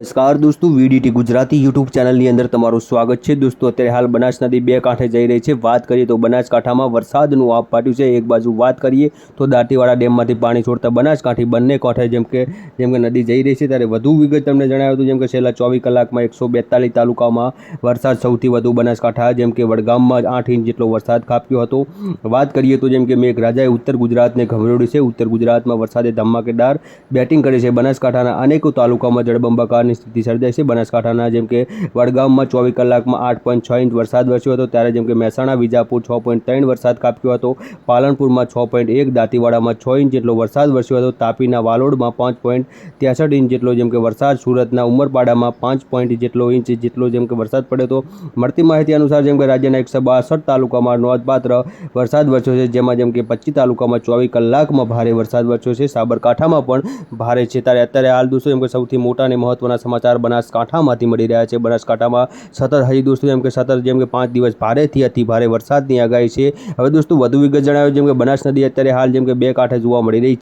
નમસ્કાર દોસ્તો VDT Gujarati YouTube ચેનલની અંદર તમારું સ્વાગત છે. દોસ્તો, અત્યારે હાલ બનાસ નદી બે કાંઠે જઈ રહી છે. વાત કરીએ તો બનાસકાંઠામાં વરસાદનું આપ પાટ્યું છે. એક બાજુ વાત કરીએ તો દાંતીવાડા ડેમમાંથી પાણી છોડતા બનાસકાંઠી બંને કાંઠે જેમ કે જેમ કે નદી જઈ રહી છે, ત્યારે વધુ વિગત તમને જણાવ્યું હતું. જેમ કે છેલ્લા ચોવીસ કલાકમાં એકસો બેતાલીસ તાલુકામાં વરસાદ સૌથી વધુ બનાસકાંઠા, જેમ કે વડગામમાં આઠ ઇંચ જેટલો વરસાદ ખાપ્યો હતો. વાત કરીએ તો જેમ કે મેઘરાજાએ ઉત્તર ગુજરાતને ઘમરોડ્યું છે. ઉત્તર ગુજરાતમાં વરસાદે ધમાકેદાર બેટિંગ કરી છે. બનાસકાંઠાના અનેકો તાલુકામાં જળબંબાકારની સ્થિતિ સર્જાઈ છે. બનાસકાંઠાના જેમ કે વડગામમાં ચોવીસ કલાકમાં આઠ પોઈન્ટ છ ઇંચ વરસાદ વરસ્યો હતો. ત્યારે જેમ કે મહેસાણા, વિજાપુર છ પોઈન્ટ ત્રણ વરસાદ કાપ્યો હતો. પાલનપુરમાં છ પોઈન્ટ એક, દાંતીવાડામાં છ ઇંચ જેટલો વરસાદ વરસ્યો હતો. તાપીના વાલોડમાં પાંચ પોઈન્ટ ત્રેસઠ ઇંચ જેટલો જેમ કે વરસાદ. સુરતના ઉમરપાડામાં પાંચ પોઈન્ટ જેટલો ઇંચ જેટલો જેમ કે વરસાદ પડ્યો હતો. મળતી માહિતી અનુસાર જેમ કે રાજ્યના એકસો બાસઠ તાલુકામાં નોંધપાત્ર વરસાદ વરસ્યો છે, જેમાં જેમ કે પચીસ તાલુકામાં ચોવીસ કલાકમાં ભારે વરસાદ વરસ્યો છે. સાબરકાંઠામાં પણ ભારે છે. ત્યારે અત્યારે હાલ દોસ્તો, જેમ કે સૌથી મોટા અને મહત્વના સમાચાર બનાસકાંઠામાંથી મળી રહ્યા છે. બનાસકાંઠામાં સતત હજી દોસ્તો જેમ કે સતત જેમ કે પાંચ દિવસ ભારેથી અતિ ભારે વરસાદની આગાહી છે. હવે દોસ્તો વધુ વિગત જણાવ્યું જેમ કે બનાસ નદી અત્યારે હાલ જેમ કે બે કાંઠે જોવા મળી રહી છે